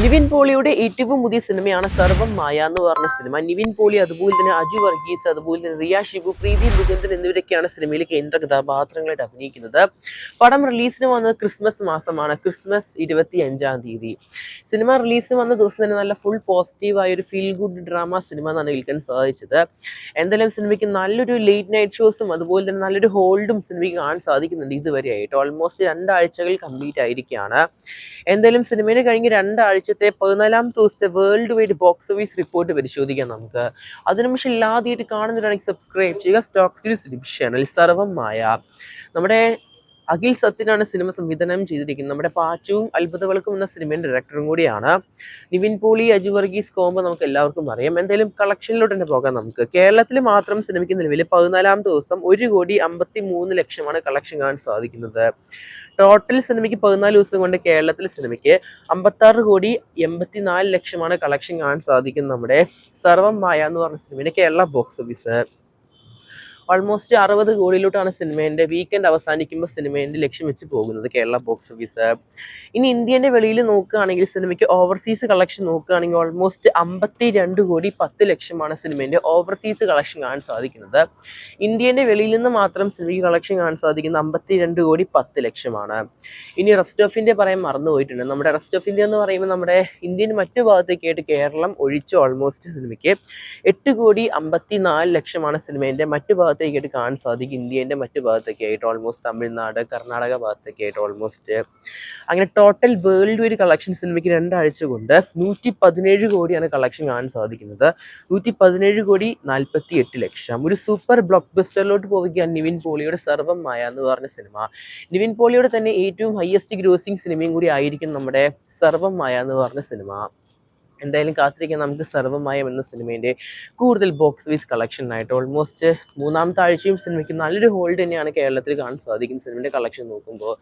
നിവിൻ പോളിയുടെ ഏറ്റവും പുതിയ സിനിമയാണ് സർവം മായ എന്ന് പറഞ്ഞ സിനിമ. നിവിൻ പോളി അതുപോലെ തന്നെ അജു വർഗീസ് അതുപോലെ തന്നെ റിയ ഷിബു പ്രീതി മുകുന്ദൻ എന്നിവരൊക്കെയാണ് സിനിമയിലെ കേന്ദ്ര കഥാപാത്രങ്ങളായിട്ട് അഭിനയിക്കുന്നത്. പടം റിലീസിന് വന്നത് ക്രിസ്മസ് മാസമാണ്. ക്രിസ്മസ് ഇരുപത്തി അഞ്ചാം തീയതി. സിനിമ റിലീസിന് വന്ന ദിവസം തന്നെ നല്ല ഫുൾ പോസിറ്റീവായ ഒരു ഫീൽ ഗുഡ് ഡ്രാമ സിനിമ എന്നാണ് വിൽക്കാൻ സാധിച്ചത്. എന്തായാലും സിനിമയ്ക്ക് നല്ലൊരു ലേറ്റ് നൈറ്റ് ഷോസും അതുപോലെ തന്നെ നല്ലൊരു ഹോൾഡും സിനിമയ്ക്ക് കാണാൻ സാധിക്കുന്നുണ്ട് ഇതുവരെയായിട്ട്. ഓൾമോസ്റ്റ് രണ്ടാഴ്ചകൾ കംപ്ലീറ്റ് ആയിരിക്കുകയാണ്. എന്തായാലും സിനിമയിൽ കഴിഞ്ഞ രണ്ടാഴ്ചത്തെ പതിനാലാം ദിവസത്തെ world wide box office report പരിശോധിക്കാം നമുക്ക്. അതിനു പക്ഷേ ഇല്ലാതെയായിട്ട് കാണുന്നവരാണെങ്കിൽ സബ്സ്ക്രൈബ് ചെയ്യുക. സ്റ്റോക്ക് സീരീസ് ചാനൽ സർവമായ നമ്മുടെ അഖിൽ സത്യനാണ് സിനിമ സംവിധാനം ചെയ്തിരിക്കുന്നത് നമ്മുടെ പാച്ചുവും അത്ഭുതവൾക്കും എന്ന സിനിമയുടെ ഡയറക്ടറും കൂടിയാണ്. നിവിൻ പോളി അജു വർഗീസ് കോമ്പോ നമുക്ക് എല്ലാവർക്കും അറിയാം. എന്തായാലും കളക്ഷനിലോട്ട് തന്നെ പോകാം നമുക്ക്. കേരളത്തിൽ മാത്രം സിനിമയ്ക്ക് നിലവിൽ പതിനാലാം ദിവസം ഒരു കോടി അമ്പത്തി മൂന്ന് ലക്ഷമാണ് കളക്ഷൻ കാണാൻ സാധിക്കുന്നത്. ടോട്ടൽ സിനിമയ്ക്ക് പതിനാല് ദിവസം കൊണ്ട് കേരളത്തിലെ സിനിമയ്ക്ക് അമ്പത്താറ് കോടി എൺപത്തിനാല് ലക്ഷമാണ് കളക്ഷൻ കാണാൻ സാധിക്കുന്നത് നമ്മുടെ സർവം മായ എന്ന് പറഞ്ഞ സിനിമയുടെ കേരള ബോക്സ് ഓഫീസ്. ഓൾമോസ്റ്റ് അറുപത് കോടിയിലോട്ടാണ് സിനിമേന്റെ വീക്കെൻഡ് അവസാനിക്കുമ്പോൾ സിനിമേന്റെ ലക്ഷ്യം വെച്ച് പോകുന്നത് കേരള ബോക്സ് ഓഫീസ് ഇനി ഇന്ത്യന്റെ വെളിയിൽ നോക്കുകയാണെങ്കിൽ സിനിമയ്ക്ക് ഓവർസീസ് കളക്ഷൻ നോക്കുകയാണെങ്കിൽ ഓൾമോസ്റ്റ് അമ്പത്തി രണ്ട് കോടി പത്ത് ലക്ഷമാണ് സിനിമേന്റെ ഓവർസീസ് കളക്ഷൻ കാണാൻ സാധിക്കുന്നത്. ഇന്ത്യന്റെ വെളിയിൽ നിന്ന് മാത്രം സിനിമയ്ക്ക് കളക്ഷൻ കാണാൻ സാധിക്കുന്നത് അമ്പത്തി രണ്ട് കോടി പത്ത് ലക്ഷമാണ്. ഇനി റെസ്റ്റ് ഓഫ് ഇന്ത്യ പറയാൻ മറന്നുപോയിട്ടുണ്ട് നമ്മുടെ റെസ്റ്റ് ഓഫ് ഇന്ത്യ എന്ന് പറയുമ്പോൾ നമ്മുടെ ഇന്ത്യൻ മറ്റു ഭാഗത്തേക്കായിട്ട് കേരളം ഒഴിച്ച് ഓൾമോസ്റ്റ് സിനിമയ്ക്ക്. എട്ട് കോടി അമ്പത്തി നാല് ലക്ഷമാണ് സിനിമേന്റെ മറ്റു ഭാഗത്തേക്കായിട്ട് കാണാൻ സാധിക്കും. ഇന്ത്യന്റെ ഭാഗത്തൊക്കെ ആയിട്ട് ഓൾമോസ്റ്റ് തമിഴ്നാട് കർണാടക ഭാഗത്തൊക്കെ ആയിട്ട് ഓൾമോസ്റ്റ് അങ്ങനെ ടോട്ടൽ വേൾഡ് വൈഡ് കളക്ഷൻ സിനിമയ്ക്ക് രണ്ടാഴ്ച കൊണ്ട് നൂറ്റി പതിനേഴ് കോടിയാണ് കളക്ഷൻ കാണാൻ സാധിക്കുന്നത്. നൂറ്റി പതിനേഴ് കോടി നാൽപ്പത്തി എട്ട് ലക്ഷം. ഒരു സൂപ്പർ ബ്ലോക്ക് ബസ്റ്ററിലോട്ട് പോവുകയാണ് നിവിൻ പോളിയുടെ സർവം മായ എന്ന് പറഞ്ഞ സിനിമ നിവിൻ പോളിയുടെ തന്നെ ഏറ്റവും ഹയസ്റ്റ് ഗ്രോസിംഗ് സിനിമയും കൂടി ആയിരിക്കും നമ്മുടെ സർവം മായ എന്ന് പറഞ്ഞ സിനിമ എന്തായാലും കാത്തിരിക്കാൻ നമുക്ക് സർവമയം എന്ന സിനിമേന്റെ കൂടുതൽ ബോക്സ് ഓഫീസ് കളക്ഷനായിട്ട് ഓൾമോസ്റ്റ് മൂന്നാമത്തെ ആഴ്ചയും സിനിമയ്ക്ക് നല്ലൊരു ഹോൾഡ് തന്നെയാണ് കേരളത്തിൽ കാണാൻ സാധിക്കുന്നത് സിനിമയുടെ കളക്ഷൻ നോക്കുമ്പോൾ.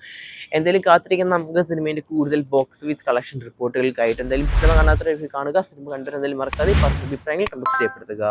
എന്തായാലും കാത്തിരിക്കാൻ നമുക്ക് സിനിമേന്റെ കൂടുതൽ ബോക്സ് ഓഫീസ് കളക്ഷൻ റിപ്പോർട്ടുകൾക്കായിട്ട് എന്തായാലും സിനിമ കാണാത്ത കാണുക സിനിമ കണ്ടിട്ട് എന്തായാലും മറക്കാതെ പത്ത് അഭിപ്രായങ്ങൾ ചെയ്യപ്പെടുത്തുക